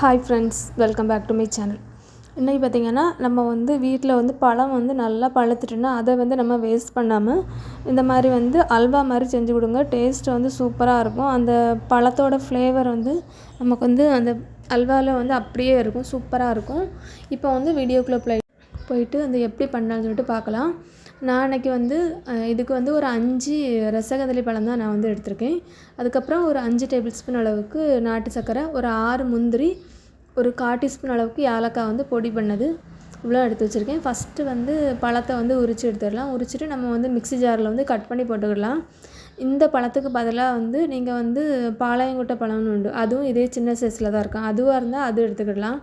Hi friends welcome back to my channel இன்றைக்கி பார்த்திங்கன்னா நம்ம வந்து வீட்டில் வந்து பழம் வந்து நல்லா பழுத்துட்டுனா அதை வந்து நம்ம வேஸ்ட் பண்ணாமல் இந்த மாதிரி வந்து அல்வா மாதிரி செஞ்சு கொடுங்க. டேஸ்ட் வந்து சூப்பராக இருக்கும். அந்த பழத்தோட ஃப்ளேவர் வந்து நமக்கு வந்து அந்த அல்வாவில் வந்து அப்படியே இருக்கும் சூப்பராக இருக்கும். இப்போ வந்து வீடியோக்குள்ளே ப்ளே போயிட்டு அந்த எப்படி பண்ணலான்னு சொல்லிட்டு பார்க்கலாம். நான் அன்றைக்கி வந்து இதுக்கு வந்து ஒரு அஞ்சு ரசகதளி பழம் தான் நான் வந்து எடுத்திருக்கேன். அதுக்கப்புறம் ஒரு அஞ்சு டேபிள் ஸ்பூன் அளவுக்கு நாட்டு சர்க்கரை ஒரு ஆறு முந்திரி ஒரு கால் டீஸ்பூன் அளவுக்கு ஏலக்காய் வந்து பொடி பண்ணது. இவ்வளோ எடுத்து வச்சுருக்கேன். ஃபஸ்ட்டு வந்து பழத்தை வந்து உரித்து எடுத்துடலாம். உரிச்சிட்டு நம்ம வந்து மிக்ஸி ஜாரில் வந்து கட் பண்ணி போட்டுக்கிடலாம் இந்த பழத்துக்கு பதிலாக வந்து நீங்கள் வந்து பாளையங்கொட்டை பழம்னு உண்டு. அதுவும் இதே சின்ன சைஸில் தான் இருக்கும். அதுவாக இருந்தால் அது எடுத்துக்கிடலாம்.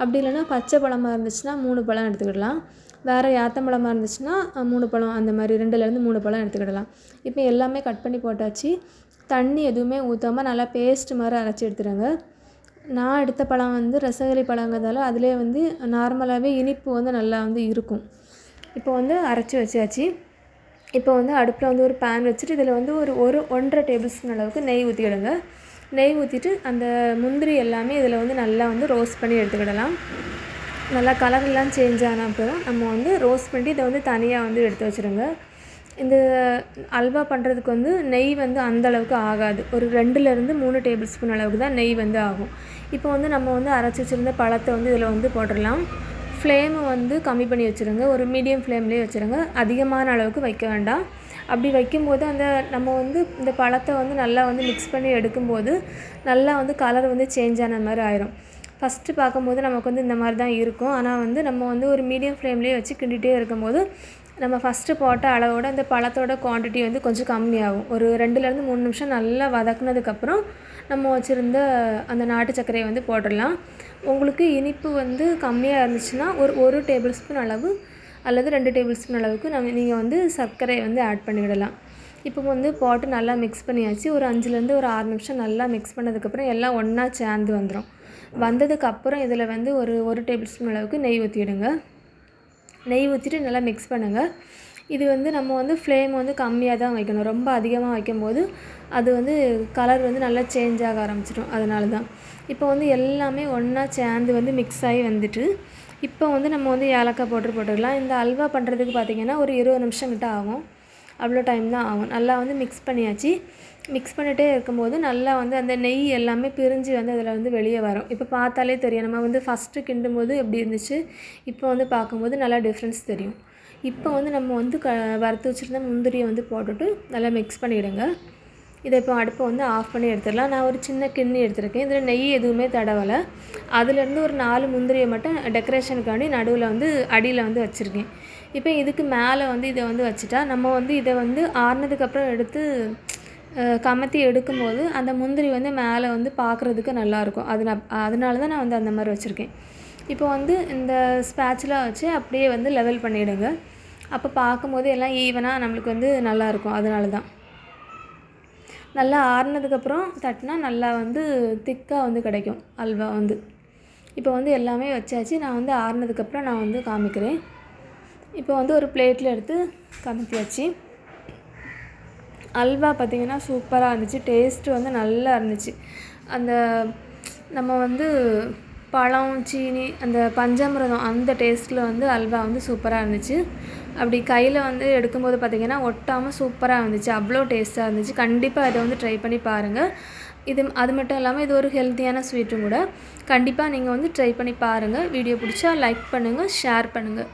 அப்படி இல்லைன்னா பச்சை பழமாக இருந்துச்சுன்னா மூணு பழம் எடுத்துக்கிடலாம். வேறு யாத்தம்பழமாக இருந்துச்சுன்னா மூணு பழம் அந்த மாதிரி ரெண்டுலேருந்து மூணு பழம் எடுத்துக்கிடலாம். இப்போ எல்லாமே கட் பண்ணி போட்டாச்சு. தண்ணி எதுவுமே ஊற்றாமல் நல்லா பேஸ்ட் மாதிரி அரைச்சி எடுத்துடுங்க. நான் எடுத்த பழம் வந்து ரசகரி பழங்கிறதால அதிலே வந்து நார்மலாகவே இனிப்பு வந்து நல்லா வந்து இருக்கும். இப்போ வந்து அரைச்சி வச்சாச்சு. இப்போ வந்து அடுப்பில் வந்து ஒரு பேன் வச்சுட்டு இதில் வந்து ஒரு ஒரு ஒன்றரை டேபிள் ஸ்பூன் அளவுக்கு நெய் ஊற்றிக்கிடுங்க நெய் ஊற்றிட்டு அந்த முந்திரி எல்லாமே இதில் வந்து நல்லா வந்து ரோஸ்ட் பண்ணி எடுத்துக்கிடலாம். நல்லா கலரெல்லாம் சேஞ்ச் ஆன அப்புறம் நம்ம வந்து ரோஸ்ட் பண்ணி இதை வந்து தனியாக வந்து எடுத்து வச்சுருங்க. இந்த அல்வா பண்ணுறதுக்கு வந்து நெய் வந்து அந்த அளவுக்கு ஆகாது. ஒரு ரெண்டுலேருந்து மூணு டேபிள் ஸ்பூன் அளவுக்கு தான் நெய் வந்து ஆகும். இப்போ வந்து நம்ம வந்து அரைச்சி வச்சுருந்த பழத்தை வந்து இதில் வந்து போட்டுடலாம். ஃப்ளேமை வந்து கம்மி பண்ணி வச்சுருங்க. ஒரு மீடியம் ஃப்ளேம்லேயே வச்சுருங்க. அதிகமான அளவுக்கு வைக்க வேண்டாம். அப்படி வைக்கும்போது அந்த நம்ம வந்து இந்த பழத்தை வந்து நல்லா வந்து மிக்ஸ் பண்ணி எடுக்கும்போது நல்லா வந்து கலர் வந்து சேஞ்ச் ஆன மாதிரி ஆயிரும். ஃபஸ்ட்டு பார்க்கும்போது நமக்கு வந்து இந்த மாதிரி தான் இருக்கும். ஆனால் வந்து நம்ம வந்து ஒரு மீடியம் ஃப்ளேம்லேயே வச்சு கிண்டிகிட்டே இருக்கும்போது நம்ம ஃபஸ்ட்டு போட்ட அளவோட அந்த பழத்தோட குவான்டிட்டி வந்து கொஞ்சம் கம்மியாகும். ஒரு ரெண்டுலேருந்து மூணு நிமிஷம் நல்லா வதக்குனதுக்கப்புறம் நம்ம வச்சுருந்த அந்த நாட்டு சர்க்கரையை வந்து போட்டுடலாம். உங்களுக்கு இனிப்பு வந்து கம்மியாக இருந்துச்சுன்னா ஒரு ஒரு டேபிள் ஸ்பூன் அளவு அல்லது ரெண்டு டேபிள் ஸ்பூன் அளவுக்கு நம்ம நீங்கள் வந்து சர்க்கரையை வந்து ஆட் பண்ணிவிடலாம் இப்போ வந்து போட்டு நல்லா மிக்ஸ் பண்ணியாச்சு. ஒரு அஞ்சுலேருந்து ஒரு ஆறு நிமிஷம் நல்லா மிக்ஸ் பண்ணதுக்கப்புறம் எல்லாம் ஒன்றா சேர்ந்து வந்துடும் வந்ததுக்கப்புறம் இதில் வந்து ஒரு ஒரு டேபிள் ஸ்பூன் அளவுக்கு நெய் ஊற்றிடுங்க. நெய் ஊற்றிட்டு நல்லா மிக்ஸ் பண்ணுங்கள் இது வந்து நம்ம வந்து ஃப்ளேம் வந்து கம்மியாக தான் வைக்கணும். ரொம்ப அதிகமாக வைக்கும்போது அது வந்து கலர் வந்து நல்லா சேஞ்ச் ஆக ஆரம்பிச்சிடும். அதனால தான். இப்போ வந்து எல்லாமே ஒன்றா சேர்ந்து வந்து மிக்ஸ் ஆகி வந்துட்டு இப்போ வந்து நம்ம வந்து ஏலக்காய் போட்டு போட்டுக்கலாம். இந்த அல்வா பண்ணுறதுக்கு பார்த்திங்கன்னா ஒரு இருபது நிமிஷம் கிட்ட ஆகும். அவ்வளோ டைம் தான் ஆகும். நல்லா வந்து மிக்ஸ் பண்ணியாச்சு. மிக்ஸ் பண்ணிகிட்டே இருக்கும்போது நல்லா வந்து அந்த நெய் எல்லாமே பிரிஞ்சு வந்து அதில் வந்து வெளியே வரும். இப்போ பார்த்தாலே தெரியும். நம்ம வந்து ஃபஸ்ட்டு கிண்டும் போது எப்படி இருந்துச்சு? இப்போ வந்து பார்க்கும்போது நல்லா டிஃப்ரென்ஸ் தெரியும். இப்போ வந்து நம்ம வந்து க வறுத்து வச்சுருந்த முந்திரியை வந்து போட்டுட்டு நல்லா மிக்ஸ் பண்ணிவிடுங்க இதை இப்போ அடுப்பை வந்து ஆஃப் பண்ணி எடுத்துடலாம். நான் ஒரு சின்ன கிண்ணி எடுத்திருக்கேன். இதில் நெய் எதுவுமே தடவலை. அதுலேருந்து ஒரு நாலு முந்திரியை மட்டும் டெக்கரேஷனுக்காண்டி நடுவில் வந்து அடியில் வந்து வச்சுருக்கேன். இப்போ இதுக்கு மேலே வந்து இதை வந்து வச்சுட்டா நம்ம வந்து இதை வந்து ஆறுனதுக்கப்புறம் எடுத்து கமத்தி எடுக்கும்போது அந்த முந்திரி வந்து மேலே வந்து பார்க்குறதுக்கு நல்லாயிருக்கும். அது நான் அதனால தான் நான் வந்து அந்த மாதிரி வச்சுருக்கேன். இப்போ வந்து இந்த ஸ்பேட்சலாக வச்சு அப்படியே வந்து லெவல் பண்ணிவிடுங்க அப்போ பார்க்கும்போது எல்லாம் ஈவனாக நம்மளுக்கு வந்து நல்லாயிருக்கும். அதனால தான். நல்லா ஆறுனதுக்கப்புறம் தட்டினா நல்லா வந்து திக்காக வந்து கிடைக்கும் அல்வா வந்து. இப்போ வந்து எல்லாமே வச்சாச்சு. நான் வந்து ஆறுனதுக்கப்புறம் நான் வந்து காமிக்கிறேன். இப்போ வந்து ஒரு பிளேட்டில் எடுத்து கமுத்தியாச்சு அல்வா பார்த்திங்கன்னா சூப்பராக இருந்துச்சு. டேஸ்ட்டு வந்து நல்லா இருந்துச்சு. அந்த நம்ம வந்து பழம் சீனி அந்த பஞ்சாமிரதம் அந்த டேஸ்ட்டில் வந்து அல்வா வந்து சூப்பராக இருந்துச்சு. அப்படி கையில் வந்து எடுக்கும்போது பார்த்திங்கன்னா ஒட்டாமல் சூப்பராக இருந்துச்சு. அவ்வளோ டேஸ்ட்டாக இருந்துச்சு. கண்டிப்பாக இதை வந்து ட்ரை பண்ணி பாருங்கள் இது அது மட்டும் இல்லாமல் இது ஒரு ஹெல்த்தியான ஸ்வீட்டும் கூட. கண்டிப்பாக நீங்கள் வந்து ட்ரை பண்ணி பாருங்கள் வீடியோ பிடிச்சா லைக் பண்ணுங்கள் ஷேர் பண்ணுங்கள்